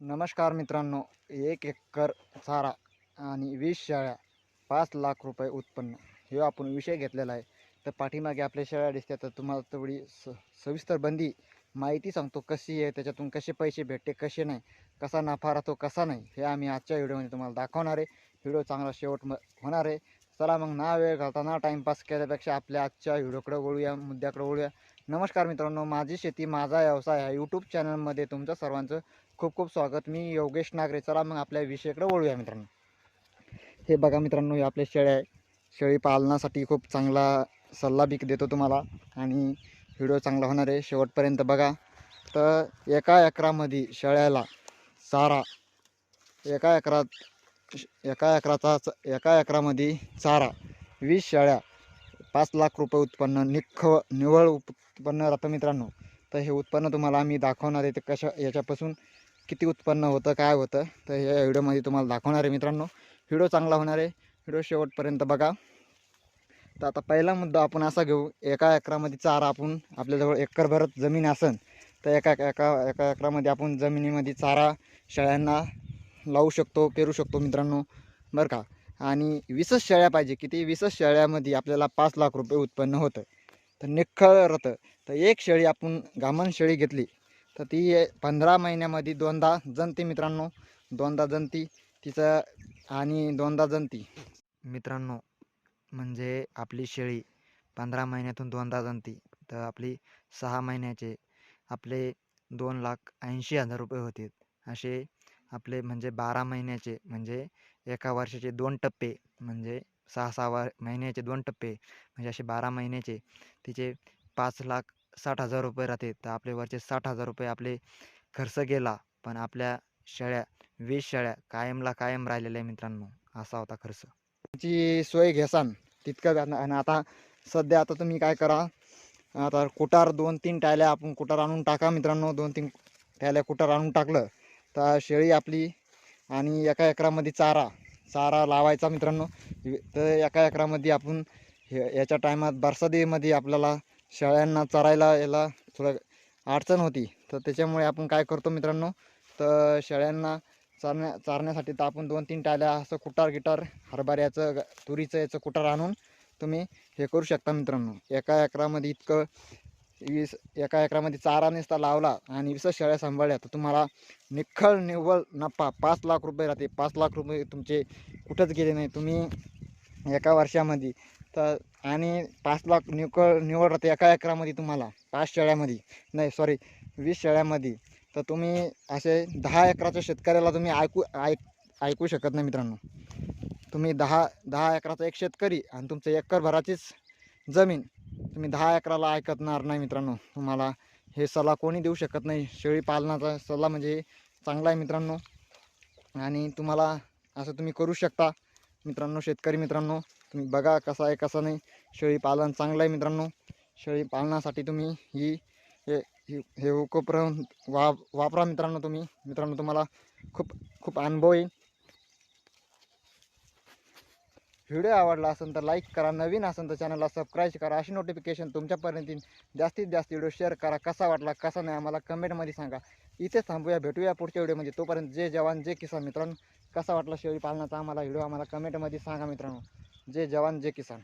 नमस्कार मित्रांनो एक एकर चारा आणि वीस शेळ्या पाच लाख रुपये उत्पन्न. हे आपण विषय घेतलेला आहे. तर पाठीमागे आपल्या शेळ्या दिसतात तर तुम्हाला तेवढी स सविस्तर बंदी माहिती सांगतो कशी आहे त्याच्यातून कसे पैसे भेटते कसे नाही कसा नफा राहतो कसा नाही हे आम्ही आजच्या व्हिडिओमध्ये तुम्हाला दाखवणार आहे. व्हिडिओ चांगला शेवट म होणार आहे. चला मग ना वेळ घालता ना टाईमपास केल्यापेक्षा आपल्या आजच्या व्हिडिओकडे वळूया मुद्द्याकडे वळूया. नमस्कार मित्रांनो माझी शेती माझा व्यवसाय आहे यूट्यूब चॅनलमध्ये तुमचं सर्वांचं खूप खूप स्वागत. मी योगेश नागरे. चला मग आपल्या विषयाकडे वळूया मित्रांनो. हे बघा मित्रांनो हे आपल्या शेळ्या आहे शेळी पालनासाठी खूप चांगला सल्ला बीक देतो तुम्हाला आणि व्हिडिओ चांगला होणार आहे. शेवटपर्यंत बघा. तर एका एकरामध्ये शेळ्याला चारा एका एकरात एका एकराचा च- एका एकरामध्ये चारा वीस शेळ्या पाच लाख रुपये उत्पन्न निख निव्वळ उत्पन्न राहतं मित्रांनो. तर हे उत्पन्न तुम्हाला आम्ही दाखवणार आहे ते कशा याच्यापासून किती उत्पन्न होतं काय होतं तर या व्हिडिओमध्ये तुम्हाला दाखवणार आहे मित्रांनो. व्हिडिओ चांगला होणार आहे व्हिडिओ शेवटपर्यंत बघा. तर आता पहिला मुद्दा आपण असा घेऊ एका एकरामध्ये चारा आपण आपल्याजवळ एकरभरत जमीन असेल तर एका एका एका एकरामध्ये आपण जमिनीमध्ये चारा शेळ्यांना लावू शकतो पेरू शकतो मित्रांनो बरं का? आणि वीसच शेळ्या पाहिजे किती वीसच शेळ्यामध्ये आपल्याला पाच लाख रुपये उत्पन्न होतं. तर निखळ रतं तर एक शेळी आपण गामन शेळी घेतली तर ती पंधरा महिन्यामध्ये दोनदा जनती मित्रांनो दोनदा जनती तिचं आणि दोनदा जनती मित्रांनो म्हणजे आपली शेळी पंधरा महिन्यातून दोनदा जनती तर आपली सहा महिन्याचे आपले दोन लाख ऐंशी हजार रुपये होतील असे आपले म्हणजे बारा महिन्याचे म्हणजे एका वर्षाचे दोन टप्पे म्हणजे सहा सहा वा महिन्याचे दोन टप्पे म्हणजे असे बारा महिन्याचे. तिचे पाच लाख साठ हजार रुपये राहते. तर आपले वरचे साठ हजार रुपये आपले खर्च गेला पण आपल्या शेळ्या वीस शेळ्या कायमला कायम राहिलेल्या आहे मित्रांनो. असा होता खर्च. तिची सोय घेसान तितकं आणि आणि आता सध्या आता तुम्ही काय करा आता कुटार दोन तीन टायल्या आपण कुटार आणून टाका मित्रांनो. दोन तीन टायल्या कुटार आणून टाकलं तर शेळी आपली आणि एका एकरामध्ये चारा चारा लावायचा मित्रांनो. तर एका एकरामध्ये आपण हे याच्या टायमात बरसातीमध्ये आपल्याला शेळ्यांना चरायला याला थोडं अडचण होती. तर त्याच्यामुळे आपण काय करतो मित्रांनो तर शेळ्यांना चारण्या चारण्यासाठी तर आपण दोन तीन टाल्या असं कुटार गिटार हरभऱ्याचं तुरीचं याचं कुटार आणून तुम्ही हे करू शकता मित्रांनो. एका एकरामध्ये इतकं वीस एका एकरामध्ये चारा नुसता लावला आणि वीस शेळ्या सांभाळल्या तर तुम्हाला निखळ निव्वळ नफा पाच लाख रुपये राहते. पाच लाख रुपये तुमचे कुठंच गेले नाही. तुम्ही एका वर्षामध्ये तर आणि पाच लाख निवळ निवड राहते एका एकरामध्ये तुम्हाला. पाच शेळ्यामध्ये. नाही सॉरी वीस शेळ्यामध्ये. तर तुम्ही असे दहा एकराच्या शेतकऱ्याला तुम्ही ऐकू ऐक ऐकू शकत नाही मित्रांनो. तुम्ही दहा दहा एकराचा एक शेतकरी आणि तुमचं एकर भराचीच जमीन तुम्ही दहा अकराला ऐकतणार नाही मित्रांनो. तुम्हाला हे सल्ला कोणी देऊ शकत नाही. शेळी पालनाचा सल्ला म्हणजे चांगला आहे मित्रांनो. आणि तुम्हाला असं तुम्ही करू शकता. मित्रांनो शेतकरी मित्रांनो तुम्ही बघा कसं आहे कसं नाही. शेळी पालन चांगलं आहे मित्रांनो. शेळी पालनासाठी तुम्ही ही हे ही- हे उपक्रम वा वापरा मित्रांनो तुम्ही. मित्रांनो तुम्हाला खूप खूप अनुभव येईल. व्हिडिओ आवडला असेल तर लाईक करा नवीन असेल तर चॅनलला सबस्क्राईब करा. अशी नोटिफिकेशन तुमच्यापर्यंत जास्तीत जास्त व्हिडिओ शेअर करा. कसा वाटला कसा नाही आम्हाला कमेंटमध्ये सांगा. इथेच थांबूया भेटूया पुढच्या व्हिडिओमध्ये तोपर्यंत जे जवान जे किसान मित्रांनो. कसा वाटला शेळी पालनाचा आम्हाला व्हिडिओ आम्हाला कमेंटमध्ये सांगा मित्रांनो. जे जवान जे किसान.